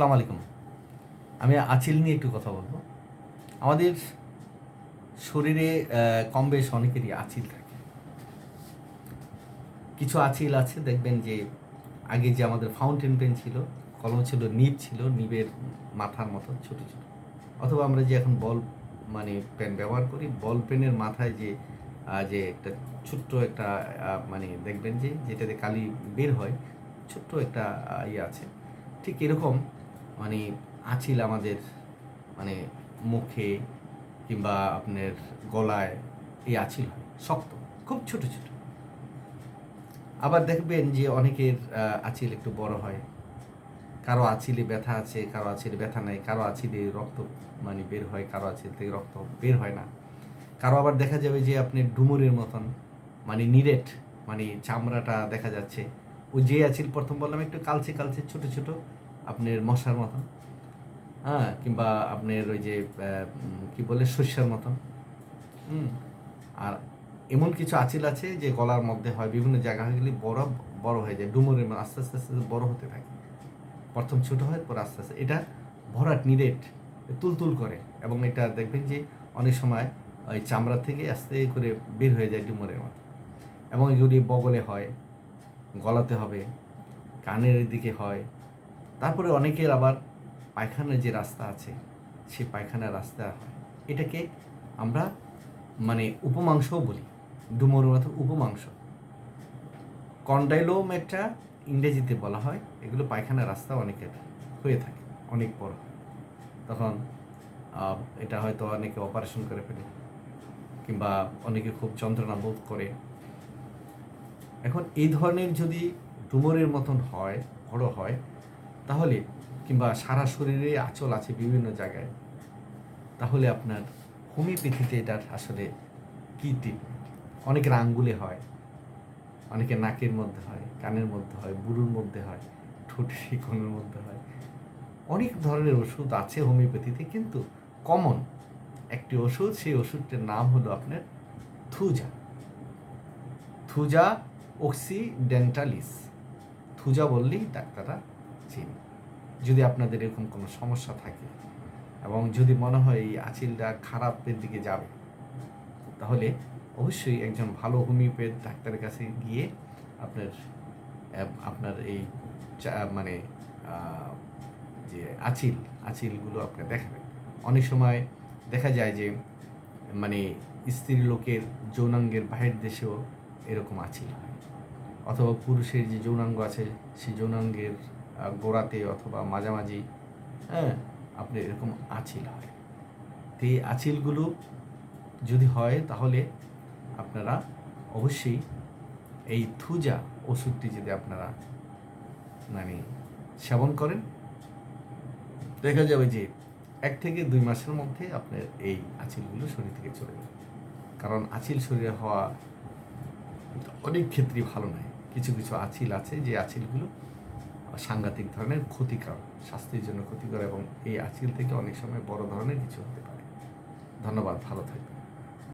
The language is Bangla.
আসসালামু আলাইকুম। আমি আচিল নিয়ে একটু কথা বলব। আমাদের শরীরে কম বেশ অনেকেরই আচিল থাকে। কিছু আচিল আছে, দেখবেন যে আগে যে আমাদের ফাউন্টেন পেন ছিল, কলম ছিল, নিব ছিল, নিবের মাথার মতো, ছোট ছোট। অথবা আমরা যে এখন বল মানে পেন ব্যবহার করি, বল পেনের মাথায় যে যে একটা ছোট্ট একটা মানে দেখবেন যে, যেটাতে কালি বের হয়, ছোট্ট একটা ইয়ে আছে। ঠিক এরকম মানে আঁচিল আমাদের মানে মুখে কিংবা আপনার গলায় এই আঁচিল শক্ত, খুব ছোট ছোট। আবার দেখবেন যে অনেকের আঁচিল একটু বড় হয়। কারও আঁচিলে ব্যথা আছে, কারও আঁচিলে ব্যথা নাই, কারও আঁচিলে রক্ত মানে বের হয়, কারও আঁচিল থেকে রক্ত বের হয় না। কারও আবার দেখা যাবে যে আপনি ডুমুরের মতন মানে নিরেট মানে চামড়াটা দেখা যাচ্ছে। ও যে আঁচিল প্রথম বললাম, একটু কালচে কালচে, ছোট ছোট। আপনার মশার মতন হ্যাঁ কিংবা আপনার ওই যে কি বলে শস্যের মতন। হুম, আর এমন কিছু আঁচিল আছে যে গলার মধ্যে হয়, বিভিন্ন জায়গা হয়ে গেলে বড় বড় হয়ে যায় ডুমুরের মতো, আস্তে আস্তে আস্তে বড় হতে থাকে। প্রথম ছোট হয় পর আস্তে আস্তে। এটা ভরাট নিরেট তুলতুল করে, এবং এটা দেখবেন যে অনেক সময় ওই চামড়া থেকে আস্তে করে বের হয়ে যায় ডুমুরের মতো। এবং এগুলি বগলে হয়, গলাতে হবে, কানের দিকে হয় তারপরে অনেকের আবার পায়খানার যে রাস্তা আছে সেই পায়খানার রাস্তা হয়। এটাকে আমরা মানে উপমাংসও বলি ডুমোর উপমাংস। কন্ডাইলোম একটা ইংরেজিতে বলা হয়, এগুলো পায়খানার রাস্তা অনেকের হয়ে থাকে, অনেক বড়। তখন এটা হয়তো অনেকে অপারেশন করে ফেলে, কিংবা অনেকে খুব যন্ত্রণা বোধ করে। এখন এই ধরনের যদি ডুমোরের মতন হয়, বড় হয় তাহলে কিংবা সারা শরীরে আঁচল আছে বিভিন্ন জায়গায়, তাহলে আপনার হোমিওপ্যাথিতে এটার আসলে কী ট্রিটমেন্ট অনেকের আঙ্গুলে হয় অনেকে নাকের মধ্যে হয়, কানের মধ্যে হয়, বুড়ুর মধ্যে হয় ঠোঁটের শিকনের মধ্যে হয়। অনেক ধরনের ওষুধ আছে হোমিওপ্যাথিতে, কিন্তু কমন একটি ওষুধ, সেই ওষুধটির নাম হলো আপনার থুজা। Thuja occidentalis. থুজা বললেই ডাক্তাররা চিনি যদি আপনাদের এরকম কোনো সমস্যা থাকে এবং যদি মনে হয় এই আঁচিলটা খারাপের দিকে যাবে, তাহলে অবশ্যই একজন ভালো হোমিওপ্যাথ ডাক্তারের কাছে গিয়ে আপনার আপনার এই মানে যে আঁচিল, আঁচিলগুলো আপনি দেখাবেন। অনেক সময় দেখা যায় যে মানে স্ত্রী লোকের যৌনাঙ্গের বাহির দেশেও এরকম আঁচিল হয়। অথবা পুরুষের যে যৌনাঙ্গ আছে সেই যৌনাঙ্গের গোড়াতে অথবা মাঝামাঝি হ্যাঁ আপনার এরকম আঁচিল হয়। তো এই আঁচিলগুলো যদি হয় তাহলে আপনারা অবশ্যই এই থুজা ওষুধটি যদি আপনারা মানে সেবন করেন, দেখা যাবে যে এক থেকে দুই মাসের মধ্যে আপনার এই আঁচিলগুলো শরীর থেকে চলে যাবে কারণ আঁচিল শরীরে হওয়া অনেক ক্ষেত্রেই ভালো নয়। কিছু কিছু আঁচিল আছে যে আঁচিলগুলো সাংঘাতিক ধরনের ক্ষতিকর, স্বাস্থ্যের জন্য ক্ষতিকর এবং এই আচিল থেকে অনেক সময় বড় ধরনের কিছু হতে পারে। ধন্যবাদ, ভালো থাকবেন।